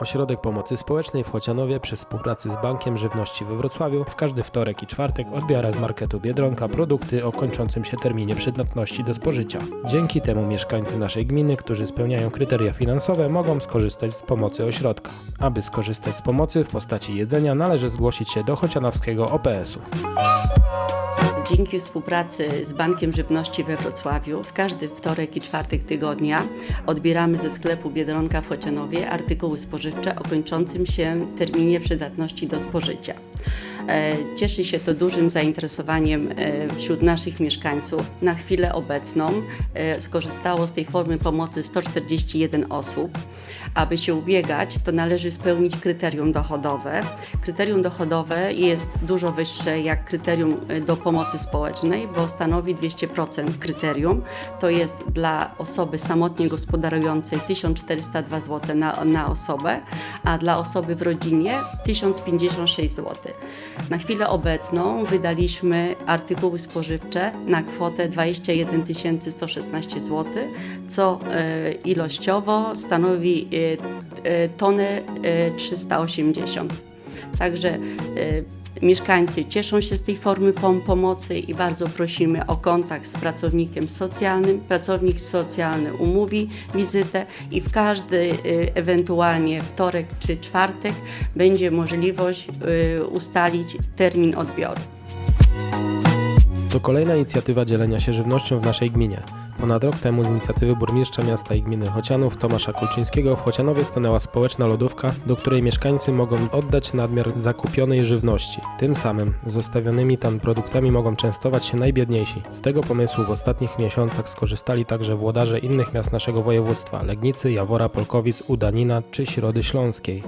Ośrodek Pomocy Społecznej w Chocianowie przy współpracy z Bankiem Żywności we Wrocławiu w każdy wtorek i czwartek odbiera z marketu Biedronka produkty o kończącym się terminie przydatności do spożycia. Dzięki temu mieszkańcy naszej gminy, którzy spełniają kryteria finansowe, mogą skorzystać z pomocy ośrodka. Aby skorzystać z pomocy w postaci jedzenia, należy zgłosić się do chocianowskiego OPS-u. Dzięki współpracy z Bankiem Żywności we Wrocławiu w każdy wtorek i czwartek tygodnia odbieramy ze sklepu Biedronka w Chocianowie artykuły spożywcze o kończącym się terminie przydatności do spożycia. E, Cieszy się to dużym zainteresowaniem e, wśród naszych mieszkańców. Na chwilę obecną e, skorzystało z tej formy pomocy 141 osób. Aby się ubiegać, to należy spełnić kryterium dochodowe. Kryterium dochodowe jest dużo wyższe jak kryterium do pomocy społecznej, bo stanowi 200% kryterium. To jest dla osoby samotnie gospodarującej 1402 zł na, na osobę, a dla osoby w rodzinie 1056 zł. Na chwilę obecną wydaliśmy artykuły spożywcze na kwotę 21 116 zł, co e, ilościowo stanowi e, e, tonę e, 380. Także mieszkańcy cieszą się z tej formy pom- pomocy i bardzo prosimy o kontakt z pracownikiem socjalnym. Pracownik socjalny umówi wizytę i w każdy e, ewentualnie wtorek czy czwartek będzie możliwość e, ustalić termin odbioru. To kolejna inicjatywa dzielenia się żywnością w naszej gminie. Ponad rok temu z inicjatywy burmistrza miasta i gminy Chocianów Tomasza Kulczyńskiego w Chocianowie stanęła społeczna lodówka, do której mieszkańcy mogą oddać nadmiar zakupionej żywności. Tym samym zostawionymi tam produktami mogą częstować się najbiedniejsi. Z tego pomysłu w ostatnich miesiącach skorzystali także włodarze innych miast naszego województwa Legnicy, Jawora, Polkowic, Udanina czy Środy Śląskiej.